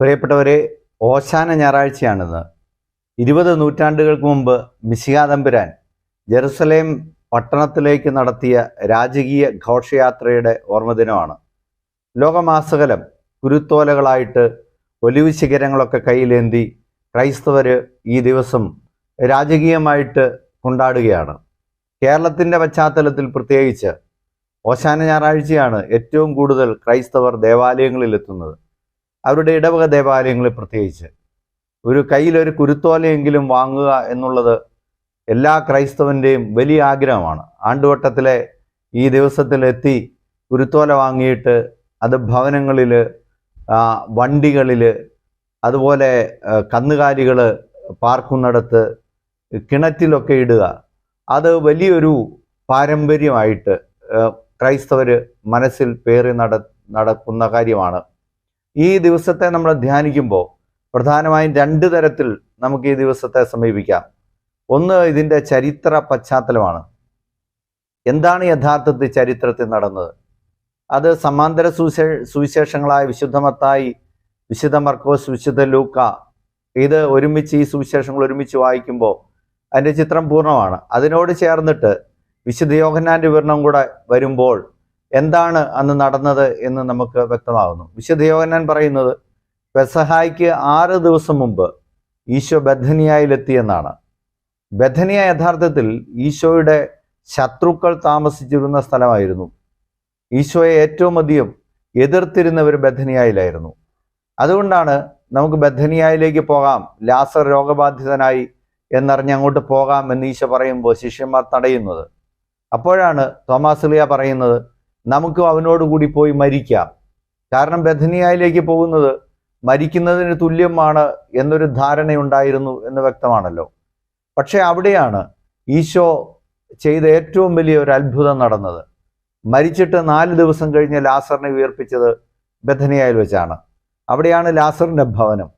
പ്രിയപ്പെട്ടവരെ ഓശാന ഞായറാഴ്ചയാണിന്ന്. ഇരുപത് നൂറ്റാണ്ടുകൾക്ക് മുമ്പ് മിശിഹാതമ്പുരാൻ ജെറുസലേം പട്ടണത്തിലേക്ക് നടത്തിയ രാജകീയ ഘോഷയാത്രയുടെ ഓർമ്മദിനമാണ്. ലോകമാസകലം കുരുത്തോലകളായിട്ട് ഒലിവ് ശിഖരങ്ങളൊക്കെ കയ്യിലേന്തി ക്രൈസ്തവർ ഈ ദിവസം രാജകീയമായിട്ട് കൊണ്ടാടുകയാണ്. കേരളത്തിന്റെ പശ്ചാത്തലത്തിൽ പ്രത്യേകിച്ച് ഓശാന ഞായറാഴ്ചയാണ് ഏറ്റവും കൂടുതൽ ക്രൈസ്തവർ ദേവാലയങ്ങളിൽ എത്തുന്നത് അവരുടെ ഇടവക ദേവാലയങ്ങളിൽ പ്രത്യേകിച്ച്. ഒരു കയ്യിലൊരു കുരുത്തോലയെങ്കിലും വാങ്ങുക എന്നുള്ളത് എല്ലാ ക്രൈസ്തവന്റെയും വലിയ ആഗ്രഹമാണ്. ആണ്ടുവട്ടത്തിലെ ഈ ദിവസത്തിലെത്തി കുരുത്തോല വാങ്ങിയിട്ട് അത് ഭവനങ്ങളിൽ വണ്ടികളിൽ അതുപോലെ കന്നുകാലികൾ പാർക്കുന്നിടത്ത് കിണറ്റിലൊക്കെ ഇടുക. അത് വലിയൊരു പാരമ്പര്യമായിട്ട് ക്രൈസ്തവർ മനസ്സിൽ പേറി നട നടക്കുന്ന കാര്യമാണ്. ഈ ദിവസത്തെ നമ്മൾ ധ്യാനിക്കുമ്പോൾ പ്രധാനമായും രണ്ട് തരത്തിൽ നമുക്ക് ഈ ദിവസത്തെ സമീപിക്കാം. ഒന്ന് ഇതിന്റെ ചരിത്ര പശ്ചാത്തലമാണ്. എന്താണ് യഥാർത്ഥത്തിൽ ചരിത്രത്തിൽ നടന്നത്? അത് സമാന്തര സുവിശേ സുവിശേഷങ്ങളായ വിശുദ്ധമത്തായി വിശുദ്ധ മർക്കോസ് വിശുദ്ധ ലൂക്ക ഇത് ഒരുമിച്ച് ഈ സുവിശേഷങ്ങൾ ഒരുമിച്ച് വായിക്കുമ്പോൾ അതിന്റെ ചിത്രം പൂർണമാണ്. അതിനോട് ചേർന്നിട്ട് വിശുദ്ധ യോഹന്നാന്റെ വിവരണം കൂടെ വരുമ്പോൾ എന്താണ് അന്ന് നടന്നത് എന്ന് നമുക്ക് വ്യക്തമാകുന്നു. വിശുദ്ധ യോഹന്നാൻ പറയുന്നത് പെസഹായ്ക്ക് ആറ് ദിവസം മുമ്പ് ഈശോ ബഥനിയായിലെത്തിയെന്നാണ് ബഥനിയ യഥാർത്ഥത്തിൽ ഈശോയുടെ ശത്രുക്കൾ താമസിച്ചിരുന്ന സ്ഥലമായിരുന്നു. ഈശോയെ ഏറ്റവും അധികം എതിർത്തിരുന്നവർ ബഥനിയായിലായിരുന്നു. അതുകൊണ്ടാണ് നമുക്ക് ബഥനിയായിലേക്ക് പോകാം ലാസർ രോഗബാധിതനായി എന്നറിഞ്ഞ് അങ്ങോട്ട് പോകാം എന്ന് ഈശോ പറയുമ്പോൾ ശിഷ്യന്മാർ തടയുന്നത്. അപ്പോഴാണ് തോമാസ്ലിയ പറയുന്നത് നമുക്ക് അവനോടുകൂടി പോയി മരിക്കാം. കാരണം ബഥനിയായിലേക്ക് പോകുന്നത് മരിക്കുന്നതിന് തുല്യമാണ് എന്നൊരു ധാരണയുണ്ടായിരുന്നു എന്ന് വ്യക്തമാണല്ലോ. പക്ഷേ അവിടെയാണ് ഈശോ ചെയ്ത ഏറ്റവും വലിയ ഒരു അത്ഭുതം നടന്നത്. മരിച്ചിട്ട് നാല് ദിവസം കഴിഞ്ഞ് ലാസറിനെ ഉയർപ്പിച്ചത് ബഥനിയായിൽ വെച്ചാണ്. അവിടെയാണ് ലാസറിന്റെ ഭവനം.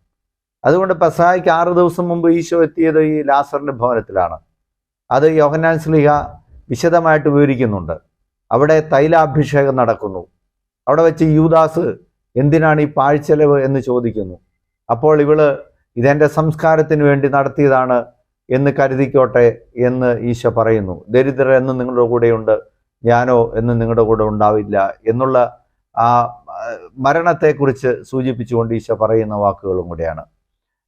അതുകൊണ്ട് പെസായിക്ക് ആറ് ദിവസം മുമ്പ് ഈശോ എത്തിയത് ഈ ലാസറിന്റെ ഭവനത്തിലാണ്. അത് യോഹനാൻ സ്ലിഹ വിശദമായിട്ട് വിവരിക്കുന്നുണ്ട്. അവിടെ തൈലാഭിഷേകം നടക്കുന്നു. അവിടെ വെച്ച് യൂദാസ് എന്തിനാണ് ഈ പാഴ്ചെലവ് എന്ന് ചോദിക്കുന്നു. അപ്പോൾ ഇവൾ ഇതെന്റെ സംസ്കാരത്തിന് വേണ്ടി നടത്തിയതാണ് എന്ന് കരുതിക്കോട്ടെ എന്ന് ഈശോ പറയുന്നു. ദരിദ്രർ എന്ന് നിങ്ങളുടെ കൂടെയുണ്ട് ഞാനോ എന്ന് നിങ്ങളുടെ കൂടെ ഉണ്ടാവില്ല എന്നുള്ള ആ മരണത്തെക്കുറിച്ച് സൂചിപ്പിച്ചുകൊണ്ട് ഈശോ പറയുന്ന വാക്കുകളും കൂടെയാണ്.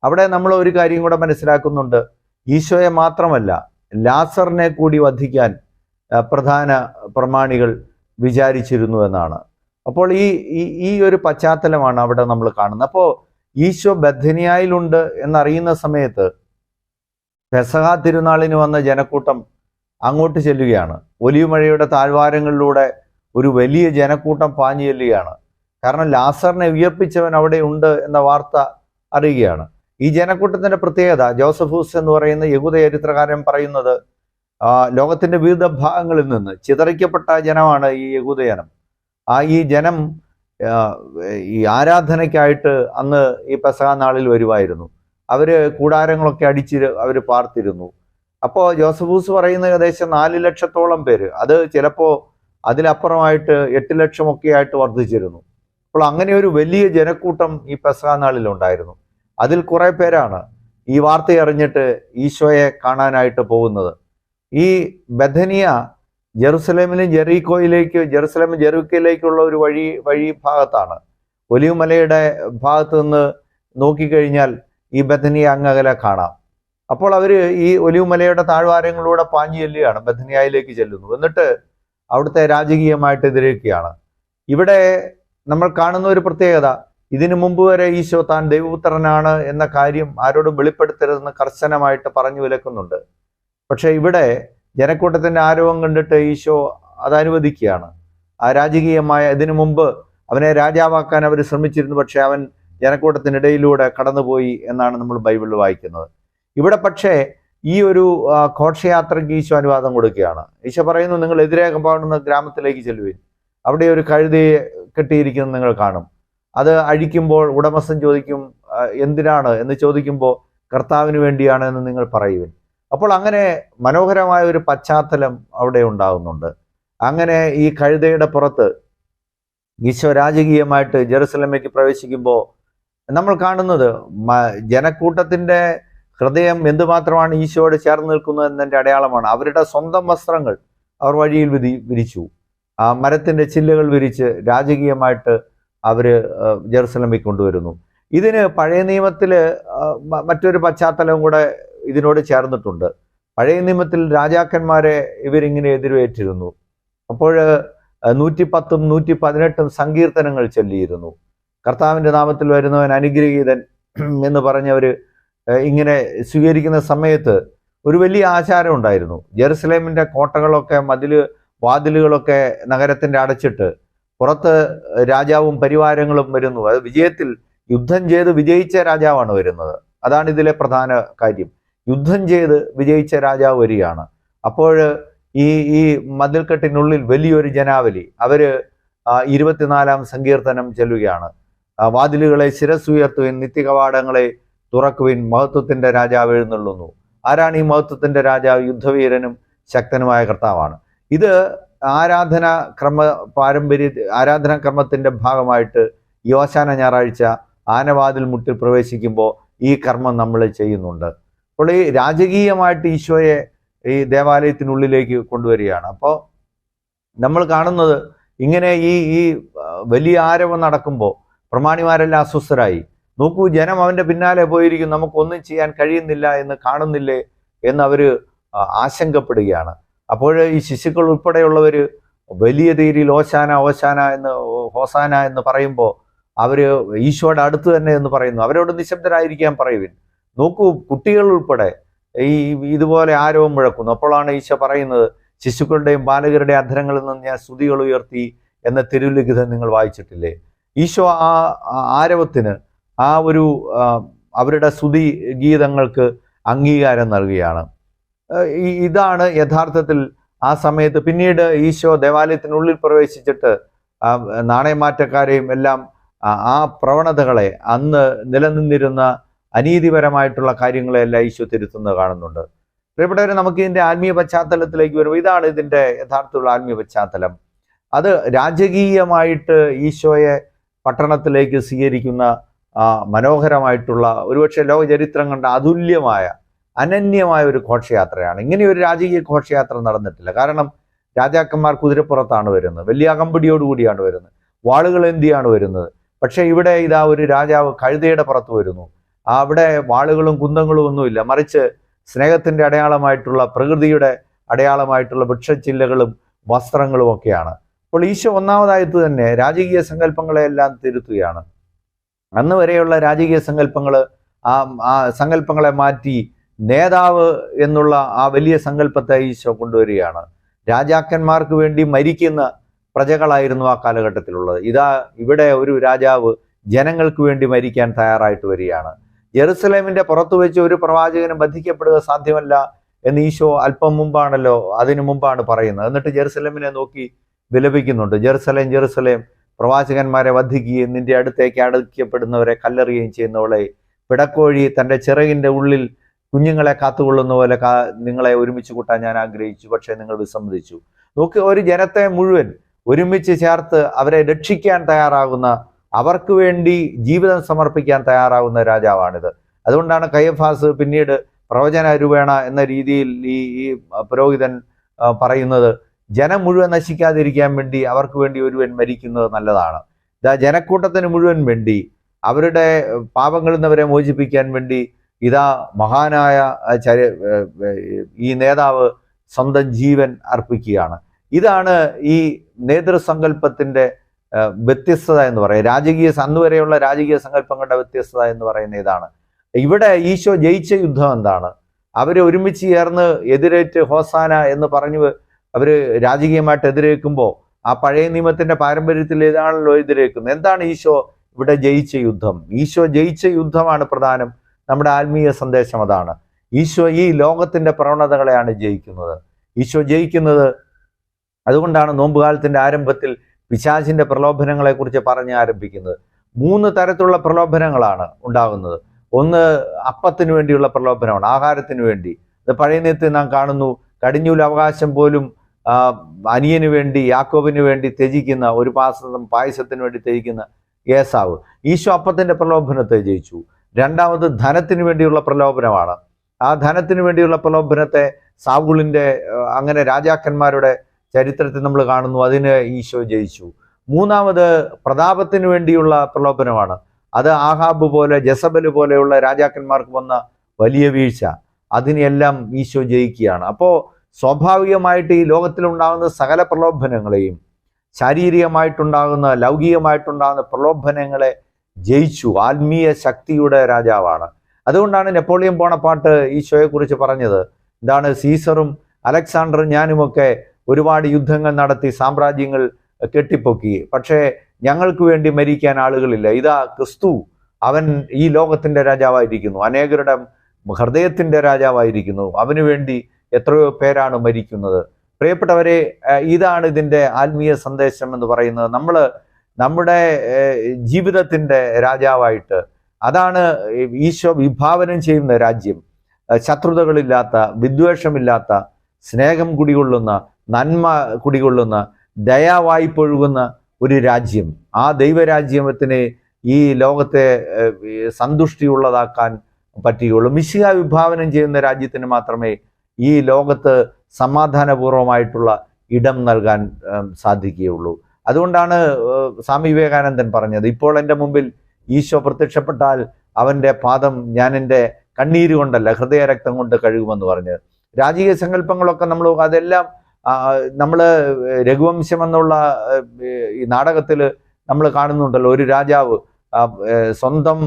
അവിടെ നമ്മൾ ഒരു കാര്യം കൂടെ മനസ്സിലാക്കുന്നുണ്ട്. ഈശോയെ മാത്രമല്ല ലാസറിനെ കൂടി വധിക്കാൻ പ്രധാന പ്രമാണികൾ വിചാരിച്ചിരുന്നു എന്നാണ്. അപ്പോൾ ഈ ഈ ഒരു പശ്ചാത്തലമാണ് അവിടെ നമ്മൾ കാണുന്നത്. അപ്പോൾ ഈശോ ബദ്ധനിയായിലുണ്ട് എന്നറിയുന്ന സമയത്ത് പെസഹ തിരുനാളിന് വന്ന ജനക്കൂട്ടം അങ്ങോട്ട് ചെല്ലുകയാണ്. ഒലിയുമഴയുടെ താഴ്വാരങ്ങളിലൂടെ ഒരു വലിയ ജനക്കൂട്ടം പാഞ്ഞു ചെല്ലുകയാണ്. കാരണം ലാസറിനെ ഉയർപ്പിച്ചവൻ അവിടെ ഉണ്ട് എന്ന വാർത്ത അറിയുകയാണ്. ഈ ജനക്കൂട്ടത്തിന്റെ പ്രത്യേകത ജോസഫൂസ് എന്ന് പറയുന്ന യഹൂദ ചരിത്രകാരൻ പറയുന്നത് ലോകത്തിന്റെ വിവിധ ഭാഗങ്ങളിൽ നിന്ന് ചിതറിക്കപ്പെട്ട ജനമാണ് ഈ യഹൂദജനം ആ ഈ ജനം ഈ ആരാധനയ്ക്കായിട്ട് അന്ന് ഈ പെസഹ നാളിൽ വരുമായിരുന്നു. അവർ കൂടാരങ്ങളൊക്കെ അടിച്ച് അവർ പാർത്തിരുന്നു. അപ്പോൾ ജോസഫൂസ് പറയുന്ന ഏകദേശം നാല് ലക്ഷത്തോളം പേര് അത് ചിലപ്പോൾ അതിലപ്പുറമായിട്ട് എട്ട് ലക്ഷമൊക്കെ ആയിട്ട് വർദ്ധിച്ചിരുന്നു. അപ്പോൾ അങ്ങനെ ഒരു വലിയ ജനക്കൂട്ടം ഈ പെസഹ നാളിൽ ഉണ്ടായിരുന്നു. അതിൽ കുറേ പേരാണ് ഈ വാർത്തയറിഞ്ഞിട്ട് ഈശോയെ കാണാനായിട്ട് പോകുന്നത്. ഈ ബഥനിയ ജെറുസലേമിലും ജെറീക്കോയിലേക്ക് ജെറുസലേം ജെറുക്കയിലേക്കുള്ള ഒരു വഴി വഴി ഭാഗത്താണ്. ഒലിവുമലയുടെ ഭാഗത്ത് നിന്ന് നോക്കിക്കഴിഞ്ഞാൽ ഈ ബഥനിയ അങ്ങകലെ കാണാം. അപ്പോൾ അവർ ഈ ഒലിവുമലയുടെ താഴ്വാരങ്ങളിലൂടെ പാഞ്ഞു ചെല്ലുകയാണ് ബഥനിയായിലേക്ക് ചെല്ലുന്നു. എന്നിട്ട് അവിടുത്തെ രാജകീയമായിട്ട് എതിരേക്കുകയാണ് ഇവിടെ നമ്മൾ കാണുന്ന ഒരു പ്രത്യേകത ഇതിനു മുമ്പ് വരെ ഈശോ താൻ ദൈവപുത്രനാണ് എന്ന കാര്യം ആരോടും വെളിപ്പെടുത്തരുതെന്ന് കർശനമായിട്ട് പറഞ്ഞു വിലക്കുന്നുണ്ട്. പക്ഷെ ഇവിടെ ജനക്കൂട്ടത്തിന്റെ ആരോപം കണ്ടിട്ട് ഈശോ അത് അനുവദിക്കുകയാണ്. ആ രാജകീയമായ ഇതിനു മുമ്പ് അവനെ രാജാവാക്കാൻ അവർ ശ്രമിച്ചിരുന്നു പക്ഷെ അവൻ ജനക്കൂട്ടത്തിനിടയിലൂടെ കടന്നുപോയി എന്നാണ് നമ്മൾ ബൈബിളിൽ വായിക്കുന്നത്. ഇവിടെ പക്ഷേ ഈ ഒരു ഘോഷയാത്രയ്ക്ക് ഈശോ അനുവാദം കൊടുക്കുകയാണ്. ഈശോ പറയുന്നു നിങ്ങൾ എതിരെ പാടുന്ന ഗ്രാമത്തിലേക്ക് ചെല്ലുവിൻ. അവിടെ ഒരു കഴുതയെ കെട്ടിയിരിക്കുന്നത് നിങ്ങൾ കാണും. അത് അഴിക്കുമ്പോൾ ഉടമസ്ഥൻ ചോദിക്കും എന്തിനാണ്? എന്ന് ചോദിക്കുമ്പോൾ കർത്താവിന് വേണ്ടിയാണ് എന്ന് നിങ്ങൾ പറയുവിൻ. അപ്പോൾ അങ്ങനെ മനോഹരമായ ഒരു പശ്ചാത്തലം അവിടെ ഉണ്ടാകുന്നുണ്ട്. അങ്ങനെ ഈ കഴുതയുടെ പുറത്ത് ഈശോ രാജകീയമായിട്ട് ജെറുസലമേക്ക് പ്രവേശിക്കുമ്പോൾ നമ്മൾ കാണുന്നത് ജനക്കൂട്ടത്തിന്റെ ഹൃദയം എന്തുമാത്രമാണ് ഈശോയോട് ചേർന്ന് നിൽക്കുന്നത് എന്നതിന്റെ അടയാളമാണ്. അവരുടെ സ്വന്തം വസ്ത്രങ്ങൾ അവർ വഴിയിൽ വിധി വിരിച്ചു. ആ മരത്തിന്റെ ചില്ലുകൾ വിരിച്ച് രാജകീയമായിട്ട് അവർ ജെറുസലമേക്ക് കൊണ്ടുവരുന്നു. ഇതിന് പഴയ നിയമത്തിൽ മറ്റൊരു പശ്ചാത്തലവും കൂടെ ഇതിനോട് ചേർന്നിട്ടുണ്ട്. പഴയ നിയമത്തിൽ രാജാക്കന്മാരെ ഇവരിങ്ങനെ എതിരേറ്റിരുന്നു. അപ്പോൾ നൂറ്റി പത്തും നൂറ്റി പതിനെട്ടും സങ്കീർത്തനങ്ങൾ ചൊല്ലിയിരുന്നു. കർത്താവിന്റെ നാമത്തിൽ വരുന്നവൻ അനുഗ്രഹീതൻ എന്ന് പറഞ്ഞവർ ഇങ്ങനെ സ്വീകരിക്കുന്ന സമയത്ത് ഒരു വലിയ ആചാരം ഉണ്ടായിരുന്നു. ജെറുസലേമിന്റെ കോട്ടകളൊക്കെ മതിൽ വാതിലുകളൊക്കെ നഗരത്തിന്റെ അടച്ചിട്ട് പുറത്ത് രാജാവും പരിവാരങ്ങളും വരുന്നു. അത് വിജയത്തിൽ യുദ്ധം ചെയ്ത് വിജയിച്ച രാജാവാണ് വരുന്നത്. അതാണ് ഇതിലെ പ്രധാന കാര്യം. യുദ്ധം ചെയ്ത് വിജയിച്ച രാജാവ് വരികയാണ്. അപ്പോൾ ഈ ഈ മതിൽക്കെട്ടിനുള്ളിൽ വലിയൊരു ജനാവലി. അവർ ഇരുപത്തിനാലാം സങ്കീർത്തനം ചെല്ലുകയാണ്. വാതിലുകളെ ശിരസ്സുയർത്തുവിൻ നിത്യകവാടങ്ങളെ തുറക്കുവിൻ മഹത്വത്തിന്റെ രാജാവ് എഴുന്നള്ളുന്നു. ആരാണ് ഈ മഹത്വത്തിന്റെ രാജാവ്? യുദ്ധവീരനും ശക്തനുമായ കർത്താവാണ്. ഇത് ആരാധന ക്രമ പാരമ്പര്യ ആരാധനാ ക്രമത്തിന്റെ ഭാഗമായിട്ട് യോശാന ഞായറാഴ്ച ആനവാതിൽ മുട്ടിൽ പ്രവേശിക്കുമ്പോൾ ഈ കർമ്മം നമ്മൾ ചെയ്യുന്നുണ്ട്. അപ്പോൾ ഈ രാജകീയമായിട്ട് ഈശോയെ ഈ ദേവാലയത്തിനുള്ളിലേക്ക് കൊണ്ടുവരികയാണ്. അപ്പോൾ നമ്മൾ കാണുന്നത് ഇങ്ങനെ ഈ ഈ വലിയ ആരവം നടക്കുമ്പോൾ പ്രമാണിമാരെല്ലാം അസ്വസ്ഥരായി. നോക്കൂ ജനം അവന്റെ പിന്നാലെ പോയിരിക്കും നമുക്കൊന്നും ചെയ്യാൻ കഴിയുന്നില്ല എന്ന് കാണുന്നില്ലേ എന്ന് അവർ ആ, ആശങ്കപ്പെടുകയാണ്. അപ്പോൾ ഈ ശിശുക്കൾ ഉൾപ്പെടെയുള്ളവർ വലിയ രീതിയിൽ ഓശാന ഓശാന എന്ന് ഹോസാന എന്ന് പറയുമ്പോൾ അവർ ഈശോയുടെ അടുത്ത് തന്നെ എന്ന് പറയുന്നു. അവരോട് നിശബ്ദരായിരിക്കാൻ പറയുവിൻ. നോക്കൂ കുട്ടികൾ ഉൾപ്പെടെ ഈ ഇതുപോലെ ആരവം മുഴക്കുന്നു. അപ്പോഴാണ് ഈശ പറയുന്നത് ശിശുക്കളുടെയും ബാലകരുടെയും അധരങ്ങളിൽ നിന്ന് ഞാൻ സ്തുതികൾ ഉയർത്തി എന്ന തിരുലിഖിതം നിങ്ങൾ വായിച്ചിട്ടില്ലേ? ഈശോ ആ ആരവത്തിന് ആ ഒരു അവരുടെ സ്തുതി ഗീതങ്ങൾക്ക് അംഗീകാരം നൽകുകയാണ്. ഇതാണ് യഥാർത്ഥത്തിൽ ആ സമയത്ത് പിന്നീട് ഈശോ ദേവാലയത്തിനുള്ളിൽ പ്രവേശിച്ചിട്ട് നാണയമാറ്റക്കാരെയും എല്ലാം ആ പ്രവണതകളെ അന്ന് നിലനിന്നിരുന്ന അനീതിപരമായിട്ടുള്ള കാര്യങ്ങളെല്ലാം ഈശോ തിരുത്തുന്നത് കാണുന്നുണ്ട്. പ്രിയപ്പെട്ടവരെ നമുക്ക് ഇതിന്റെ ആത്മീയ പശ്ചാത്തലത്തിലേക്ക് വരുമ്പോൾ ഇതാണ് ഇതിന്റെ യഥാർത്ഥമുള്ള ആത്മീയ പശ്ചാത്തലം. അത് രാജകീയമായിട്ട് ഈശോയെ പട്ടണത്തിലേക്ക് സ്വീകരിക്കുന്ന മനോഹരമായിട്ടുള്ള ഒരുപക്ഷെ ലോക ചരിത്രം കണ്ട അതുല്യമായ അനന്യമായ ഒരു ഘോഷയാത്രയാണ്. ഇങ്ങനെ ഒരു രാജകീയ ഘോഷയാത്ര നടന്നിട്ടില്ല. കാരണം രാജാക്കന്മാർ കുതിരപ്പുറത്താണ് വരുന്നത്. വലിയ അകമ്പടിയോടുകൂടിയാണ് വരുന്നത്. വാളുകൾ എന്തിയാണ് വരുന്നത്? പക്ഷേ ഇവിടെ ഇതാ ഒരു രാജാവ് കഴുതയുടെ പുറത്ത് വരുന്നു. അവിടെ വാളുകളും കുന്തങ്ങളും ഒന്നുമില്ല. മറിച്ച് സ്നേഹത്തിന്റെ അടയാളമായിട്ടുള്ള പ്രകൃതിയുടെ അടയാളമായിട്ടുള്ള വൃക്ഷച്ചില്ലകളും വസ്ത്രങ്ങളും ഒക്കെയാണ്. അപ്പോൾ ഈശോ ഒന്നാമതായിട്ട് തന്നെ രാജകീയ സങ്കല്പങ്ങളെല്ലാം തിരുത്തുകയാണ്. അന്ന് വരെയുള്ള രാജകീയ സങ്കല്പങ്ങൾ ആ ആ സങ്കല്പങ്ങളെ മാറ്റി നേതാവ് എന്നുള്ള ആ വലിയ സങ്കല്പത്തെ ഈശോ കൊണ്ടുവരികയാണ്. രാജാക്കന്മാർക്ക് വേണ്ടി മരിക്കുന്ന പ്രജകളായിരുന്നു ആ കാലഘട്ടത്തിലുള്ളത്. ഇതാ ഇവിടെ ഒരു രാജാവ് ജനങ്ങൾക്ക് വേണ്ടി മരിക്കാൻ തയ്യാറായിട്ട് വരികയാണ്. ജെറുസലേമിന്റെ പുറത്തു വെച്ച് ഒരു പ്രവാചകനും ബന്ധിക്കപ്പെടുക സാധ്യമല്ല എന്ന് ഈശോ അല്പം മുമ്പാണല്ലോ അതിനു മുമ്പാണ് പറയുന്നത്. എന്നിട്ട് ജെറുസലേമിനെ നോക്കി വിലപിക്കുന്നുണ്ട്. ജെറുസലേം ജെറുസലേം പ്രവാചകന്മാരെ വധിക്കുകയും നിന്റെ അടുത്തേക്ക് അടുക്കപ്പെടുന്നവരെ കല്ലെറിയുകയും ചെയ്യുന്നവളെ പിടക്കോഴി തന്റെ ചിറകിന്റെ ഉള്ളിൽ കുഞ്ഞുങ്ങളെ കാത്തുകൊള്ളുന്ന പോലെ കാ നിങ്ങളെ ഒരുമിച്ച് കൂട്ടാൻ ഞാൻ ആഗ്രഹിച്ചു പക്ഷേ നിങ്ങൾ വിസമ്മതിച്ചു. നോക്കി ഒരു ജനത്തെ മുഴുവൻ ഒരുമിച്ച് ചേർത്ത് അവരെ രക്ഷിക്കാൻ തയ്യാറാകുന്ന അവർക്ക് വേണ്ടി ജീവിതം സമർപ്പിക്കാൻ തയ്യാറാവുന്ന രാജാവാണിത്. അതുകൊണ്ടാണ് കയ്യഫാസ് പിന്നീട് പ്രവചന രൂപേണ എന്ന രീതിയിൽ ഈ ഈ പുരോഹിതൻ പറയുന്നത് ജനം മുഴുവൻ നശിക്കാതിരിക്കാൻ വേണ്ടി അവർക്ക് വേണ്ടി ഒരുവൻ മരിക്കുന്നത് നല്ലതാണ്. ഇതാ ജനക്കൂട്ടത്തിന് മുഴുവൻ വേണ്ടി അവരുടെ പാപങ്ങളിൽ നിന്നവരെ മോചിപ്പിക്കാൻ വേണ്ടി ഇതാ മഹാനായ ഈ നേതാവ് സ്വന്തം ജീവൻ അർപ്പിക്കുകയാണ്. ഇതാണ് ഈ നേതൃസങ്കല്പത്തിന്റെ ആ, വ്യത്യസ്തത എന്ന് പറയുന്നത്. രാജകീയ അന്ന് വരെയുള്ള രാജകീയ സങ്കല്പങ്ങളുടെ വ്യത്യസ്തത എന്ന് പറയുന്ന ഇതാണ് ഇവിടെ ഈശോ ജയിച്ച യുദ്ധം എന്താണ്? അവർ ഒരുമിച്ച് ചേർന്ന് എതിരേറ്റ് ഹോസാന എന്ന് പറഞ്ഞു അവർ രാജകീയമായിട്ട് എതിരേക്കുമ്പോൾ ആ പഴയ നിയമത്തിന്റെ പാരമ്പര്യത്തിൽ ഏതാണല്ലോ എതിരേക്കുന്നത് എന്താണ് ഈശോ ഇവിടെ ജയിച്ച യുദ്ധം? ഈശോ ജയിച്ച യുദ്ധമാണ് പ്രധാനം. നമ്മുടെ ആത്മീയ സന്ദേശം അതാണ്. ഈശോ ഈ ലോകത്തിന്റെ പ്രവണതകളെയാണ് ജയിക്കുന്നത്. ഈശോ ജയിക്കുന്നത് അതുകൊണ്ടാണ് നോമ്പുകാലത്തിന്റെ ആരംഭത്തിൽ പിശാചിന്റെ പ്രലോഭനങ്ങളെക്കുറിച്ച് പറഞ്ഞ് ആരംഭിക്കുന്നത്. മൂന്ന് തരത്തിലുള്ള പ്രലോഭനങ്ങളാണ് ഉണ്ടാകുന്നത്. ഒന്ന് അപ്പത്തിന് വേണ്ടിയുള്ള പ്രലോഭനമാണ് ആഹാരത്തിന് വേണ്ടി. അത് പഴയ നേരത്തെ നാം കാണുന്നു കടിഞ്ഞൂൽ അവകാശം പോലും അനിയന് വേണ്ടി യാക്കോബിന് വേണ്ടി ത്യജിക്കുന്ന ഒരു പാസം പായസത്തിന് വേണ്ടി ത്യജിക്കുന്ന ഏസാവ്. ഈശോ അപ്പത്തിന്റെ പ്രലോഭനത്തെ ജയിച്ചു. രണ്ടാമത് ധനത്തിന് വേണ്ടിയുള്ള പ്രലോഭനമാണ്. ആ ധനത്തിന് വേണ്ടിയുള്ള പ്രലോഭനത്തെ സാവുളിന്റെ അങ്ങനെ രാജാക്കന്മാരുടെ ചരിത്രത്തിൽ നമ്മൾ കാണുന്നു അതിന് ഈശോ ജയിച്ചു. മൂന്നാമത് പ്രതാപത്തിന് വേണ്ടിയുള്ള പ്രലോഭനമാണ്. അത് ആഹാബ് പോലെ ജസബൽ പോലെയുള്ള രാജാക്കന്മാർക്ക് വന്ന വലിയ വീഴ്ച. അതിനെല്ലാം ഈശോ ജയിക്കുകയാണ്. അപ്പോൾ സ്വാഭാവികമായിട്ട് ഈ ലോകത്തിലുണ്ടാകുന്ന സകല പ്രലോഭനങ്ങളെയും ശാരീരികമായിട്ടുണ്ടാകുന്ന ലൗകികമായിട്ടുണ്ടാകുന്ന പ്രലോഭനങ്ങളെ ജയിച്ചു. ആത്മീയ ശക്തിയുടെ രാജാവാണ്. അതുകൊണ്ടാണ് നെപ്പോളിയൻ ബോണപ്പാട്ട് ഈശോയെക്കുറിച്ച് പറഞ്ഞത്. എന്താണ് സീസറും അലക്സാണ്ടറും ഞാനുമൊക്കെ ഒരുപാട് യുദ്ധങ്ങൾ നടത്തി സാമ്രാജ്യങ്ങൾ കെട്ടിപ്പൊക്കി. പക്ഷേ ഞങ്ങൾക്ക് വേണ്ടി മരിക്കാൻ ആളുകളില്ല. ഇതാ ക്രിസ്തു. അവൻ ഈ ലോകത്തിന്റെ രാജാവായിരിക്കുന്നു. അനേകരുടെ ഹൃദയത്തിന്റെ രാജാവായിരിക്കുന്നു. അവന് വേണ്ടി എത്രയോ പേരാണ് മരിക്കുന്നത്. പ്രിയപ്പെട്ടവരെ ഇതാണ് ഇതിന്റെ ആത്മീയ സന്ദേശം എന്ന് പറയുന്നത്. നമ്മൾ നമ്മുടെ ജീവിതത്തിന്റെ രാജാവായിട്ട് അതാണ് ഈശോ വിഭാവനം ചെയ്യുന്ന രാജ്യം. ശത്രുതകളില്ലാത്ത വിദ്വേഷമില്ലാത്ത സ്നേഹം കുടികൊള്ളുന്ന നന്മ കുടികൊള്ളുന്ന ദയാവായ്പൊഴുകുന്ന ഒരു രാജ്യം. ആ ദൈവരാജ്യത്തിന് ഈ ലോകത്തെ സന്തുഷ്ടിയുള്ളതാക്കാൻ പറ്റുകയുള്ളൂ. മിശിക വിഭാവനം ചെയ്യുന്ന രാജ്യത്തിന് മാത്രമേ ഈ ലോകത്ത് സമാധാനപൂർവമായിട്ടുള്ള ഇടം നൽകാൻ സാധിക്കുകയുള്ളൂ. അതുകൊണ്ടാണ് സ്വാമി വിവേകാനന്ദൻ പറഞ്ഞത് ഇപ്പോൾ എന്റെ മുമ്പിൽ ഈശോ പ്രത്യക്ഷപ്പെട്ടാൽ അവന്റെ പാദം ഞാൻ എന്റെ കണ്ണീര് കൊണ്ടല്ല ഹൃദയരക്തം കൊണ്ട് കഴുകുമെന്ന് പറഞ്ഞ് രാജകീയ സങ്കല്പങ്ങളൊക്കെ നമ്മൾ അതെല്ലാം നമ്മൾ രഘുവംശം എന്നുള്ള ഈ നാടകത്തിൽ നമ്മൾ കാണുന്നുണ്ടല്ലോ ഒരു രാജാവ് സ്വന്തം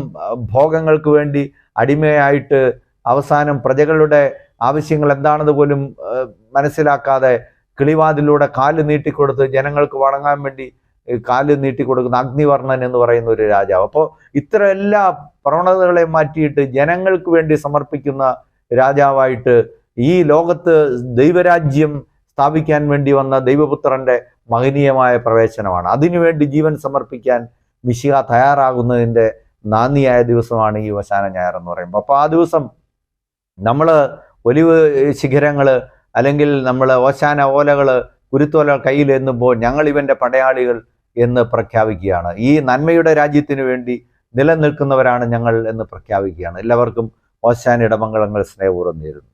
ഭോഗങ്ങൾക്ക് വേണ്ടി അടിമയായിട്ട് അവസാനം പ്രജകളുടെ ആവശ്യങ്ങൾ എന്താണെന്ന് പോലും മനസ്സിലാക്കാതെ കിളിവാതിലൂടെ കാൽ നീട്ടിക്കൊടുത്ത് ജനങ്ങൾക്ക് വണങ്ങാൻ വേണ്ടി കാൽ നീട്ടിക്കൊടുക്കുന്ന അഗ്നിവർണൻ എന്ന് പറയുന്ന ഒരു രാജാവ്. അപ്പോൾ ഇത്ര എല്ലാ പ്രവണതകളെ മാറ്റിയിട്ട് ജനങ്ങൾക്ക് വേണ്ടി സമർപ്പിക്കുന്ന രാജാവായിട്ട് ഈ ലോകത്ത് ദൈവരാജ്യം സ്ഥാപിക്കാൻ വേണ്ടി വന്ന ദൈവപുത്രന്റെ മഹനീയമായ പ്രവേശനമാണ്. അതിനുവേണ്ടി ജീവൻ സമർപ്പിക്കാൻ മിശിക തയ്യാറാകുന്നതിന്റെ നാന്ദിയായ ദിവസമാണ് ഈ വശാന ഞായർ എന്ന് പറയുമ്പോൾ. അപ്പോൾ ആ ദിവസം നമ്മൾ ഒലിവ് ശിഖരങ്ങൾ അല്ലെങ്കിൽ നമ്മൾ ഓശാന ഓലകൾ കുരുത്തോല കയ്യിൽ എന്നുമ്പോൾ ഞങ്ങൾ ഇവന്റെ പടയാളികൾ എന്ന് പ്രഖ്യാപിക്കുകയാണ്. ഈ നന്മയുടെ രാജ്യത്തിന് വേണ്ടി നിലനിൽക്കുന്നവരാണ് ഞങ്ങൾ എന്ന് പ്രഖ്യാപിക്കുകയാണ്. എല്ലാവർക്കും ഓശാന ഇടമംഗളങ്ങൾ സ്നേഹപൂർവം നേരുന്നു.